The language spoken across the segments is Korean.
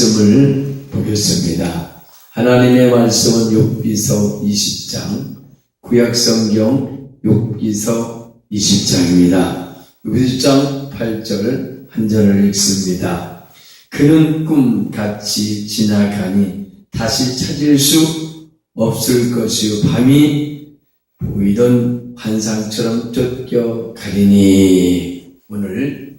말씀을 보겠습니다. 하나님의 말씀은 욥기서 20장, 구약성경 욥기서 20장입니다. 욥기서 8절 한 절을 읽습니다. 그는 꿈같이 지나가니 다시 찾을 수 없을 것이요 밤이 보이던 환상처럼 쫓겨가리니 오늘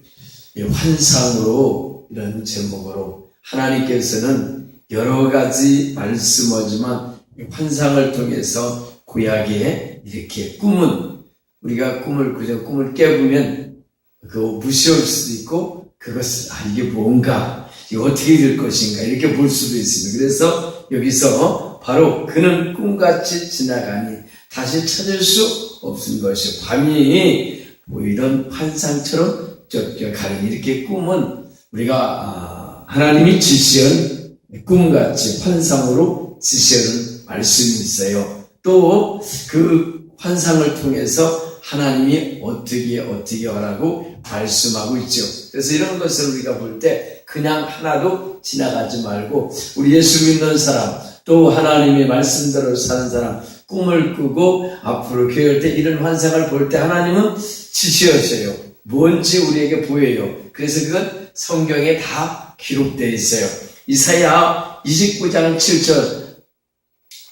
이 환상으로 이런 제목으로 하나님께서는 여러 가지 말씀하지만 이 환상을 통해서 구약에 이렇게 꿈은 우리가 꿈을 그저 꿈을 깨보면 그거 무시할 수도 있고 그것을 아 이게 뭔가 이게 어떻게 될 것인가 이렇게 볼 수도 있습니다. 그래서 여기서 바로 그는 꿈같이 지나가니 다시 찾을 수 없은 것이 밤이 보이던 환상처럼 쫓겨가니 이렇게 꿈은 우리가 아, 하나님이 지시한 꿈같이 환상으로 지시하는 말씀이 있어요. 또 그 환상을 통해서 하나님이 어떻게 어떻게 하라고 말씀하고 있죠. 그래서 이런 것을 우리가 볼 때 그냥 하나도 지나가지 말고 우리 예수 믿는 사람 또 하나님의 말씀대로 사는 사람 꿈을 꾸고 앞으로 교회할 때 이런 환상을 볼 때 하나님은 지시하셔요. 뭔지 우리에게 보여요. 그래서 그건 성경에 다 기록되어 있어요. 이사야 29장 7절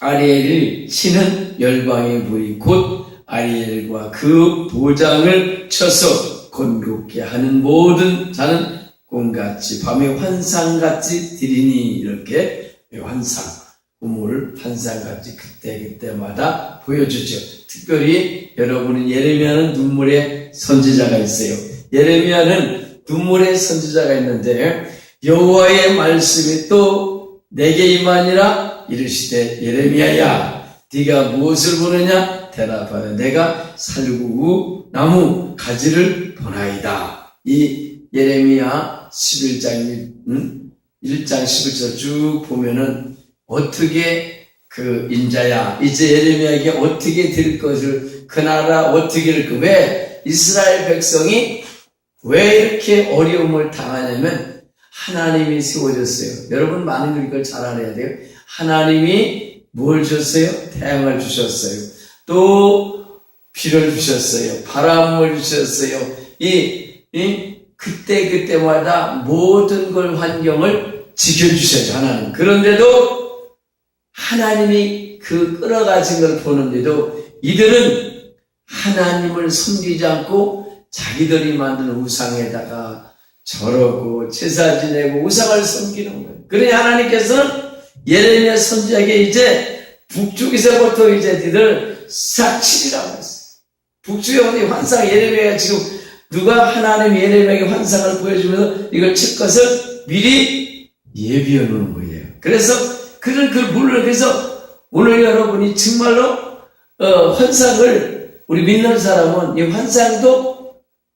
아리엘을 치는 열방의 무리 곧 아리엘과 그 보장을 쳐서 건국게 하는 모든 자는 꿈같이 밤의 환상같이 들이니 이렇게 환상 꿈을 환상같이 그때그때마다 보여주죠. 특별히 여러분은 예레미야는 눈물의 선지자가 있어요. 예레미야는 눈물의 선지자가 있는데 여호와의 말씀이 또 내게 임하니라 이르시되 예레미야야 네가 무엇을 보느냐? 대답하되 내가 살구 나무 가지를 보나이다. 이 예레미야 11장 음? 1장 11절 쭉 보면은 어떻게 그 인자야? 이제 예레미야에게 어떻게 될 것을 그 나라 어떻게 될까 왜? 이스라엘 백성이 왜 이렇게 어려움을 당하냐면 하나님이 세워졌어요. 여러분 많은 이걸 잘 알아야 돼요. 하나님이 뭘 줬어요? 태양을 주셨어요. 또 비를 주셨어요. 바람을 주셨어요. 이, 이 그때 그때마다 모든 걸 환경을 지켜주셔야죠 하나님. 그런데도 하나님이 그 끌어가진 걸 보는데도 이들은 하나님을 섬기지 않고 자기들이 만든 우상에다가 저러고 제사 지내고 우상을 섬기는 거예요. 그러니 하나님께서는 예레미야 선지자에게 이제 북쪽에서부터 이제 니들 싹치리라고 했어요. 북쪽에 어디 환상 예레미야가 지금 누가 하나님 예레미야에게 환상을 보여주면서 이걸 칠 것을 미리 예비해 놓은 거예요. 그래서 그런 그 물론 그래서 오늘 여러분이 정말로 어, 환상을 우리 믿는 사람은 이 환상도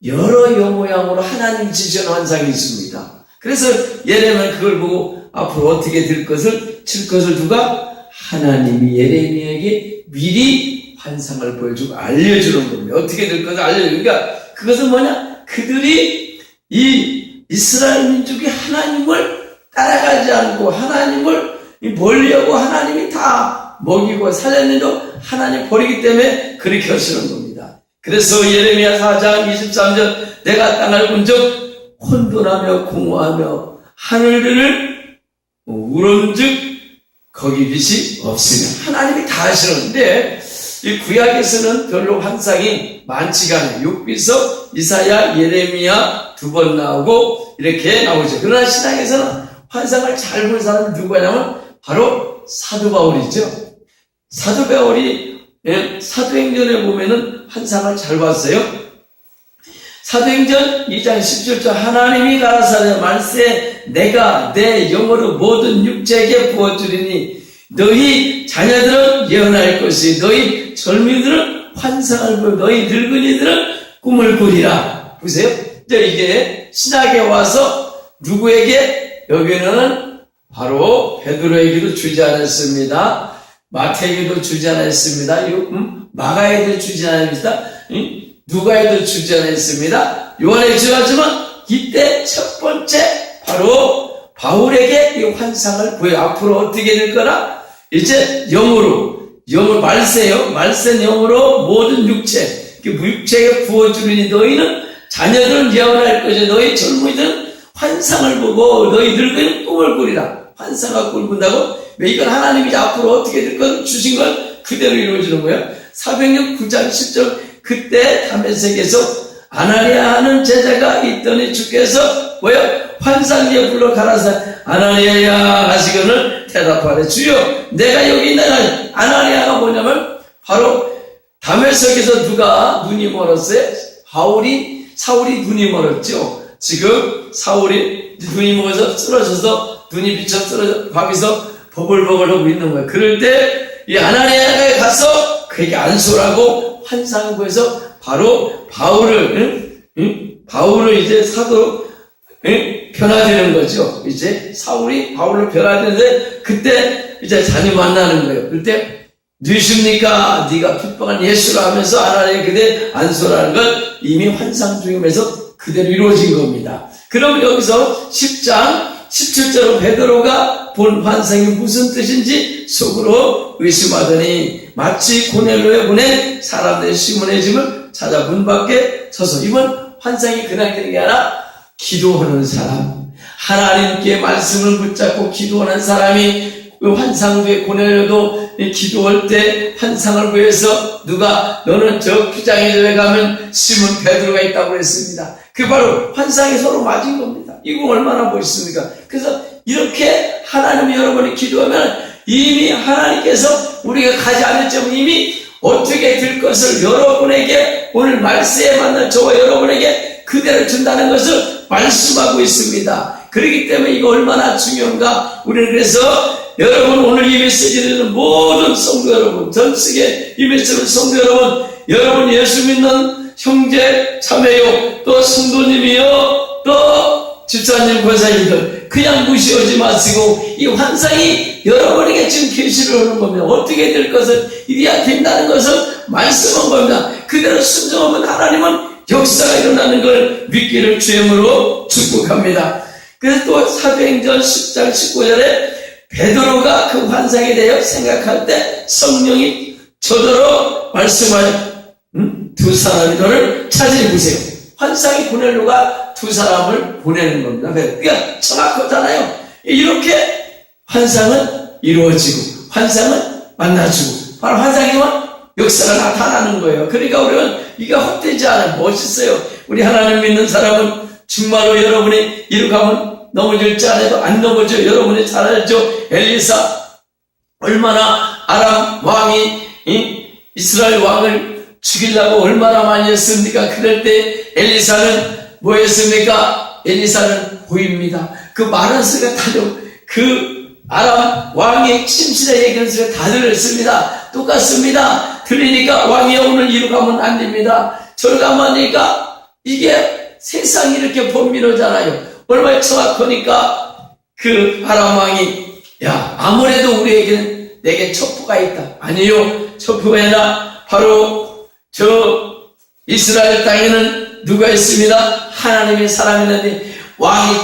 여러 여모양으로 하나님 지시한 환상이 있습니다. 그래서 예레미야 그걸 보고 앞으로 어떻게 될 것을 칠 것을 누가 하나님이 예레미야에게 미리 환상을 보여주고 알려주는 겁니다. 어떻게 될 것을 알려주니까 그러니까 그것은 뭐냐? 그들이 이 이스라엘 민족이 하나님을 따라가지 않고 하나님을 멀리하고 하나님이 다 먹이고 살렸는데도 하나님 버리기 때문에 그렇게 하시는 겁니다. 그래서 예레미야 4장 23절 내가 땅을 본적 혼돈하며 공허하며 하늘들을 우런즉 거기 빛이 없으면 하나님이 다 하시는데 이 구약에서는 별로 환상이 많지가 않아요. 육비서 이사야 예레미야 두 번 나오고 이렇게 나오죠. 그러나 신앙에서는 환상을 잘 본 사람이 누구냐면 바로 사도 바울이죠. 사도 바울이 예, 사도행전에 보면은 환상을 잘 봤어요. 사도행전 2장 17절 하나님이 가라사대 말세 내가 내 영어로 모든 육체에게 부어주리니 너희 자녀들은 예언할 것이 너희 젊은이들은 환상을 보고 너희 늙은이들은 꿈을 꾸리라. 보세요. 이제 이게 신학에 와서 누구에게? 여기는 바로 베드로에게도 주지 않았습니다 마태에게도 주지 않았습니다. 음? 마가에도 주지 않았습니다. 음? 누가에도 주지 않았습니다. 요한에 주었지만 이때 첫 번째 바로 바울에게 이 환상을 보여 앞으로 어떻게 될 거라? 이제 영으로 영으로 말세요. 말세 영으로 모든 육체 그 육체에 부어주리니 너희는 자녀들은 예언할 것이 너희 젊은이들은 환상을 보고 너희 늙은 꿈을 꾸리라 환상과 꾼다고 왜 이건 하나님이 앞으로 어떻게 될건 주신 건 그대로 이루어지는 거예요 사백육 9장 10절 그때 담에색에서 아나니아 하는 제자가 있더니 주께서 뭐요? 환상에 불러 가라사 아나니아야 하시거늘 대답하래 주여 내가 여기 있는 아나니아가 뭐냐면 바로 담에색에서 누가 눈이 멀었어요? 바울이 사울이 눈이 멀었죠. 지금 사울이 눈이 멀어서 쓰러져서 눈이 비쳐 쓰러져 밤에서 버글버글 하고 있는 거예요. 그럴 때 이 아나니아에 가서 그에게 안수라고 환상을 보여서 바로 바울을 응? 응? 바울을 이제 사도 응? 변화되는 거죠. 이제 사울이 바울로 변화되는데 그때 이제 자녀 만나는 거예요. 그때 누십니까? 네가 핍박한 예수라 하면서 아나니아 그대 안수라는 건 이미 환상 중임에서 그대로 이루어진 겁니다. 그럼 여기서 10장 17절로 베드로가 본 환상이 무슨 뜻인지 속으로 의심하더니 마치 고넬로에 보낸 사람들의 시몬의 집을 찾아 문 밖에 서서 이번 환상이 그냥 되는 게 아니라 기도하는 사람 하나님께 말씀을 붙잡고 기도하는 사람이 그 환상도에 고넬로도 이 기도할 때 환상을 보여서 누가 너는 저 피장의 집에 가면 시몬 베드로가 있다고 그랬습니다. 그 바로 환상이 서로 맞은 겁니다. 이거 얼마나 멋있습니까? 그래서 이렇게 하나님이 여러분이 기도하면 이미 하나님께서 우리가 가지 않을지면 이미 어떻게 될 것을 여러분에게 오늘 말세에 만난 저와 여러분에게 그대로 준다는 것을 말씀하고 있습니다. 그렇기 때문에 이거 얼마나 중요한가? 우리는 그래서 여러분 오늘 이 메시지 듣는 모든 성도 여러분, 전 세계 이 메시지 성도 여러분, 여러분 예수 믿는 형제, 자매요, 또 성도님이요, 또 집사님, 권사님들 그냥 무시하지 마시고 이 환상이 여러분에게 지금 계시를 하는 겁니다. 어떻게 될 것을 이래야 된다는 것을 말씀한 겁니다. 그대로 순종하면 하나님은 역사가 일어나는 걸 믿기를 주임으로 축복합니다. 그래서 또 사도행전 10장 19절에 베드로가 그 환상에 대해 생각할 때 성령이 저더러 말씀하여 음? 두 사람이 너를 찾으니 보세요. 환상이 고넬로가 두 사람을 보내는 겁니다. 그러니까 정확하잖아요. 이렇게 환상은 이루어지고 환상은 만나주고 바로 환상이면 역사가 나타나는 거예요. 그러니까 우리는 이게 헛되지 않아요. 멋있어요. 우리 하나님 믿는 사람은 정말로 여러분이 이렇게 하면 넘어질지 않아도 안 넘어져. 여러분이 잘 알죠. 엘리사 얼마나 아람 왕이 이 이스라엘 왕을 죽이려고 얼마나 많이 했습니까? 그럴 때 엘리사는 뭐 했습니까? 엘리사는 보입니다. 그 많은 수가 다들 그 아람 왕의 침실에 얘기하는 수가 다 들었습니다. 똑같습니다. 들리니까 왕이 오늘 이리 가면 안 됩니다. 저리 가면 안 되니까 이게 세상이 이렇게 범민호잖아요. 얼마나 정확하니까 그 아람 왕이 야 아무래도 우리에게는 내게 첩보가 있다. 아니요 첩보가 아니라 바로 저 이스라엘 땅에는 누가 있습니다. 하나님의 사람이 있는데 왕이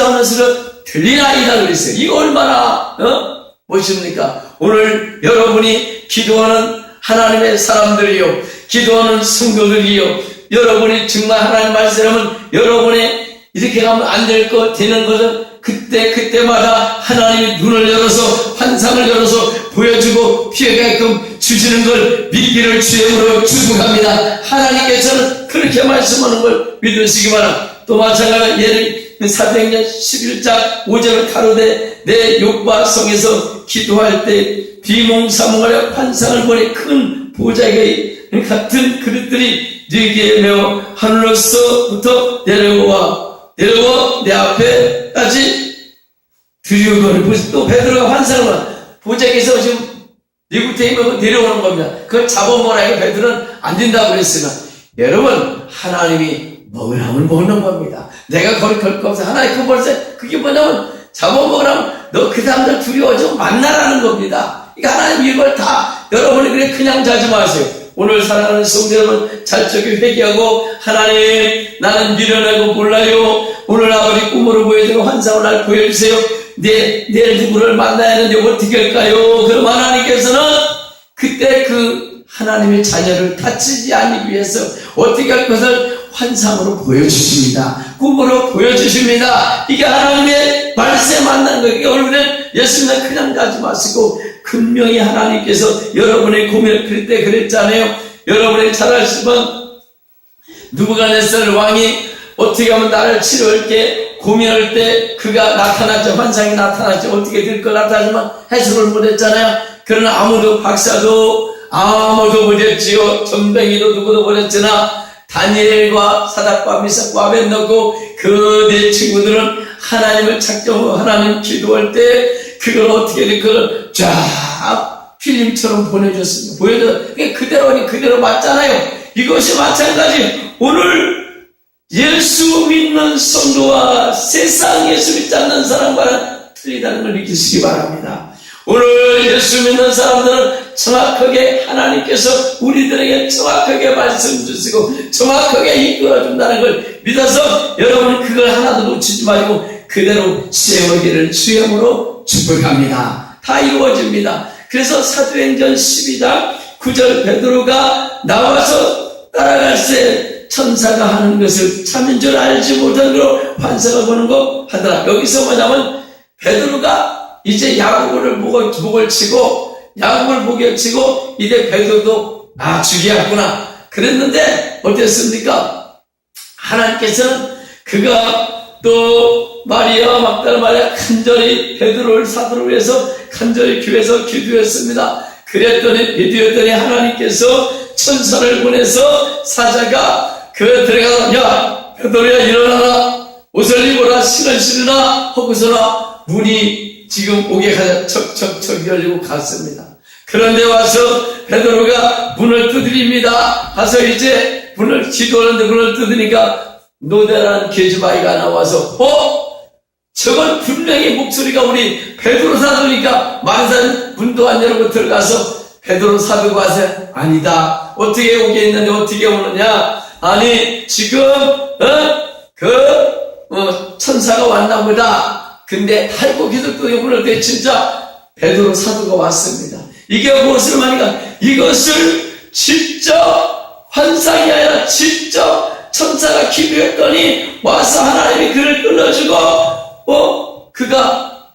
어느 수를 들리나이다 그랬어요. 이거 얼마나 어? 멋입니까? 오늘 여러분이 기도하는 하나님의 사람들이요, 기도하는 성도들이요, 여러분이 정말 하나님 말씀하면 여러분의 이렇게 가면 안 될 것 되는 것은 그때 그때마다 하나님이 눈을 열어서 환상을 열어서 보여주고 피해가끔 주시는 걸 믿기를 주임으로 축복합니다. 하나님께서는 그렇게 말씀하는 걸 믿으시기 바랍니다. 또 마찬가지로 예를 사도행전 11장 5절 가로되 내 욕과 성에서 기도할 때 비몽사몽하여 환상을 보니 큰 보자기 같은 그릇들이 네게 매어 하늘로서부터 내려와 내려와 내 앞에까지 들여오거니 또 베드로가 환상을 봐. 보자기에서 지금 니구테이 내려오는 겁니다. 그걸 잡아먹으라 해 베드로는 안 된다고 그랬으나 여러분 하나님이 먹으라면 먹는 겁니다. 내가 거리 걸거 없어. 하나님 그 벌써 그게 뭐냐면 잡아먹으라면 너 그 사람들 두려워져 만나라는 겁니다. 이거 하나님 이걸 다 여러분이 그래 그냥 자지 마세요. 오늘 사랑하는 성도 여러분 잘적이 회개하고 하나님 나는 미련하고 몰라요 오늘 아버지 꿈으로 보여주는 환상을 날 보여주세요 내, 내일 누구를 만나야 하는데 어떻게 할까요 그럼 하나님께서는 그때 그 하나님의 자녀를 다치지 않기 위해서 어떻게 할 것을 환상으로 보여주십니다. 꿈으로 보여주십니다. 이게 하나님의 말씀에 만난 거예요. 여러분은 예수님은 그냥 가지 마시고 분명히 하나님께서 여러분의 고민을 그럴 때 그랬잖아요. 여러분의 잘 아시지만 누부갓네살 왕이 어떻게 하면 나를 치료할게 고민할 때 그가 나타났죠. 환상이 나타났죠. 어떻게 될 것 같았지만 해석을 못했잖아요. 그러나 아무도 박사도 아무도 못했지요. 전뱅이도 누구도 못했으나 다니엘과 사닥과 미삭과 아벤노고 그 네 친구들은 하나님을 찾고 하나님 기도할 때 그걸 어떻게 된 그걸 쫙 필름처럼 보내줬습니다. 보여줘. 그게 그대로니 그대로 맞잖아요. 이것이 마찬가지. 오늘 예수 믿는 성도와 세상 예수 믿지 않는 사람과는 틀리다는 걸 느끼시기 바랍니다. 오늘 예수 믿는 사람들은 정확하게 하나님께서 우리들에게 정확하게 말씀 주시고 정확하게 이끌어 준다는 걸 믿어서 여러분 그걸 하나도 놓치지 말고 그대로 세우기를 주여으로 축복합니다. 다 이루어집니다. 그래서 사도행전 12장 9절 베드로가 나와서 따라갈 때 천사가 하는 것을 참인 줄 알지 그로 환상을 보는 거 하더라. 여기서 뭐냐면 베드로가 이제 야구를 목을, 목을 치고 야구를 목에 치고 이제 베드로도 아 죽이었구나 그랬는데 어땠습니까? 하나님께서는 그가 또 마리아 막달라 마리아 간절히 베드로를 사도를 위해서 간절히 교회에서 기도했습니다. 그랬더니 기도했더니 하나님께서 천사를 보내서 사자가 그 들어가서 야 베드로야 일어나라 옷을 입어라 신을 신으라 하고서나 문이 지금 오게 가자 척척척 열리고 갔습니다. 그런데 와서 베드로가 문을 두드립니다. 가서 이제 문을 기도하는데 문을 두드니까 노대란 계주바위가 나와서 어? 저건 분명히 목소리가 우리 베드로 사도니까 만산 문도 안 열고 들어가서 베드로 사도가 와서 아니다 어떻게 오겠는데 어떻게 오느냐 아니 지금 어 그 어, 천사가 왔나 보다. 근데 탈고 기독교의 문을 때 진짜 베드로 사도가 왔습니다. 이게 무엇을 말인가 이것을 직접 환상이 아니라 직접 천사가 기도했더니 와서 하나님이 그를 끊어주고 어? 그가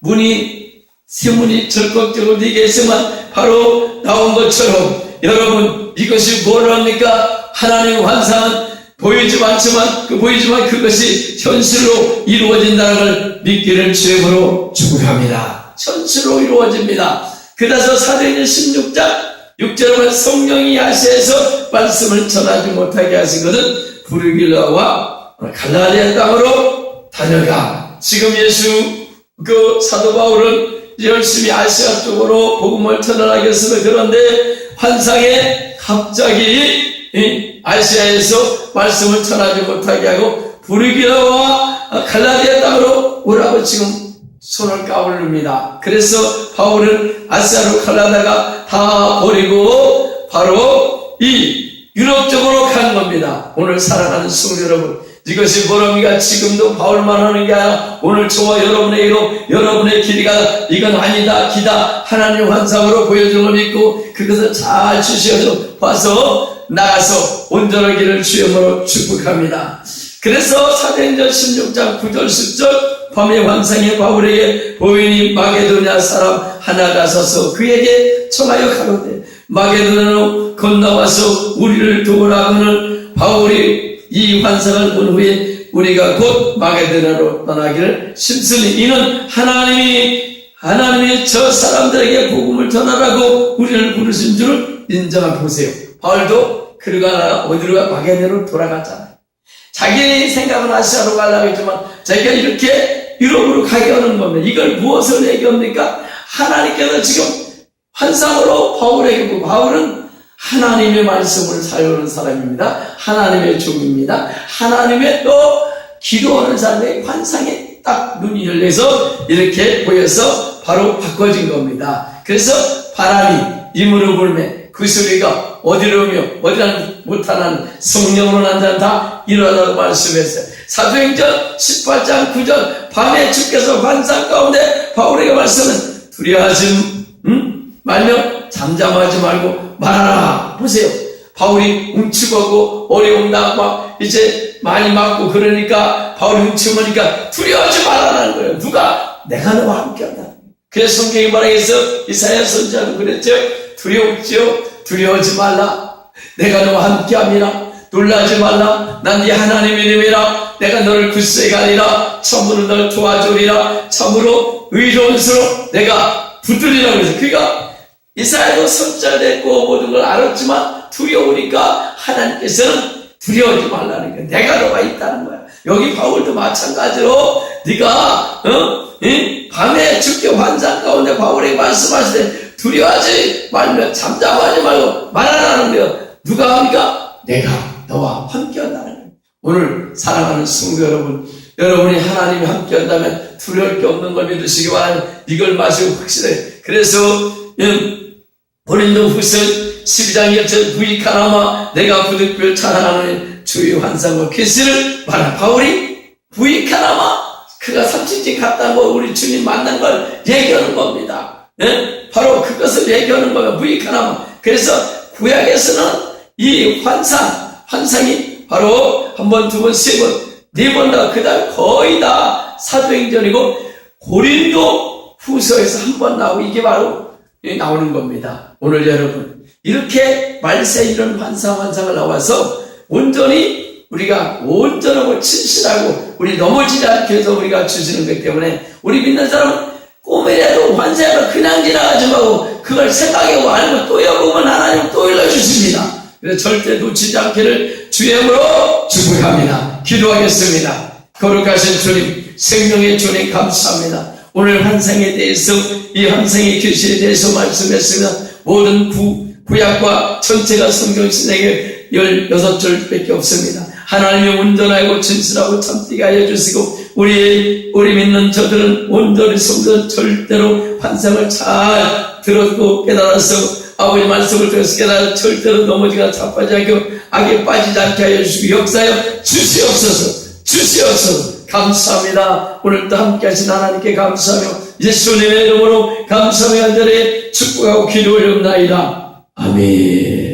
문이 세 문이 적극적으로 네개 있으면 바로 나온 것처럼 여러분 이것이 뭘 합니까 하나님의 환상은 보이지 않지만 그 보이지만 그것이 현실로 이루어진다는 걸 믿기를 주임으로 축복합니다. 현실로 이루어집니다. 그래서 사도행전 16장 6절은 성령이 아시아에서 말씀을 전하지 못하게 하신 것은 부르길라와 갈라디아 땅으로 다녀가. 지금 예수 그 사도 바울은 열심히 아시아 쪽으로 복음을 전하기 위해서 그런데 환상에 갑자기 이 아시아에서 말씀을 전하지 못하게 하고 부르기라와 갈라디아 땅으로 오라고 지금 손을 까올립니다. 그래서 바울은 아시아로 갈라다가 다 버리고 바로 이 유럽 쪽으로 간 겁니다. 오늘 살아가는 성도 여러분, 이것이 뭐랍니까? 지금도 바울만 하는 게 아니라 오늘 저와 여러분의 이로 여러분의 길이가 이건 아니다, 기다 하나님 환상으로 보여주는 걸 믿고 그것을 잘 주시어서 봐서 나가서 온전하기를 주여으로 축복합니다. 그래서 사도행전 16장 9절 10절 밤의 환상이 바울에게 보이니 마게도냐 사람 하나가 서서 그에게 청하여 가로되 마게도냐로 건너와서 우리를 도우라 하는 바울이 이 환상을 본 후에 우리가 곧 마게도냐로 떠나기를 심쓰니 이는 하나님이 하나님이 저 사람들에게 복음을 전하라고 우리를 부르신 줄을 인정한 보세요. 바울도 그가 어디로 가 마게도냐로 돌아갔잖아요. 자기 생각은 아시아로 가려고 했지만 자기가 이렇게 유럽으로 가게 하는 겁니다. 이걸 무엇을 얘기합니까? 하나님께서 지금 환상으로 바울에게 보고 바울은 하나님의 말씀을 사용하는 사람입니다. 하나님의 종입니다. 하나님의 또 기도하는 사람의 환상에 딱 눈이 열려서 이렇게 보여서 바로 바꿔진 겁니다. 그래서 바람이 임으로 불매 그 소리가 어디로 오며 어디를 못하는 성령으로 난 자는 다 일어나라고 말씀했어요. 사도행전 18장 9절 밤에 주께서 환상 가운데 바울에게 말씀은 두려워하지 음? 말며 잠잠하지 말고 말하라. 보세요. 바울이 웅치고 어려움 나막 이제 많이 맞고 그러니까 바울이 웅치니까 두려워하지 말라는 거예요. 누가 내가 너와 함께한다. 그래서 성경이 말하겠어 이사야 선지자도 그랬죠. 두려웠죠. 두려워하지 말라. 내가 너와 함께함이라. 놀라지 말라. 난 네 하나님의 이름이라. 내가 너를 굳세게 하리라. 참으로 너를 도와주리라. 참으로 의로운 수로 내가 붙들리라 그래서 그가 이사야도 선자됐고 모든 걸 알았지만 두려우니까 하나님께서는 두려워하지 말라는 거야. 내가 너가 있다는 거야. 여기 바울도 마찬가지로 네가 어? 이? 밤에 죽게 환상 가운데 바울이 말씀하시되 두려워하지 말며 잠잠하지 말고 말하라는 거예요. 누가 합니까? 내가 너와 함께한다는 거예요. 오늘 사랑하는 성도 여러분, 여러분이 하나님이 함께한다면 두려울 게 없는 걸 믿으시기 바랍니다. 이걸 마시고 확실해. 그래서 음, 고린도 후서 12장 1절 부익하나마 내가 부득별 찬양하는 주의 환상과 계시를 말하 바울이 부익하나마 그가 삼층집 갔다고 우리 주님 만난 걸 얘기하는 겁니다. 예? 바로 그것을 얘기하는 거예요. 부익하나마 그래서 구약에서는 이 환상 환상이 바로 한 번, 두 번, 세 번, 네 번 다, 그 다음 거의 다 사도행전이고, 고린도 후서에서 한 번 나오고, 이게 바로 나오는 겁니다. 오늘 여러분, 이렇게 말세 이런 환상, 환상을 나와서 온전히 우리가 온전하고 진실하고, 우리 넘어지지 않게 해서 우리가 주시는 것 때문에, 우리 믿는 사람은 꿈이라도 환상으로 그냥 지나가지 말고, 그걸 생각하고 알고 또 여보면 하나님 또 일러주십니다. 그래서 절대 놓치지 않기를 주님으로 축복합니다. 기도하겠습니다. 거룩하신 주님, 생명의 주님 감사합니다. 오늘 환상에 대해서 이 환상의 계시에 대해서 말씀했습니다. 모든 구, 구약과 전체가 성경에서 내게 16절밖에 없습니다. 하나님이 온전하고 진실하고 참되게 하여 주시고 우리 우리 믿는 저들은 온전히 성전 절대로 환상을 잘 들었고 깨달아서 아버지 말씀을 들어서 깨달아 절대로 넘어지거나 자빠지 않고 악에 빠지지 않게 하여 주시고 역사여 주시옵소서. 주시옵소서. 감사합니다. 오늘도 함께 하신 하나님께 감사하며 예수님의 이름으로 감사하며 간절히 축복하고 기도 올려옵나이다. 아멘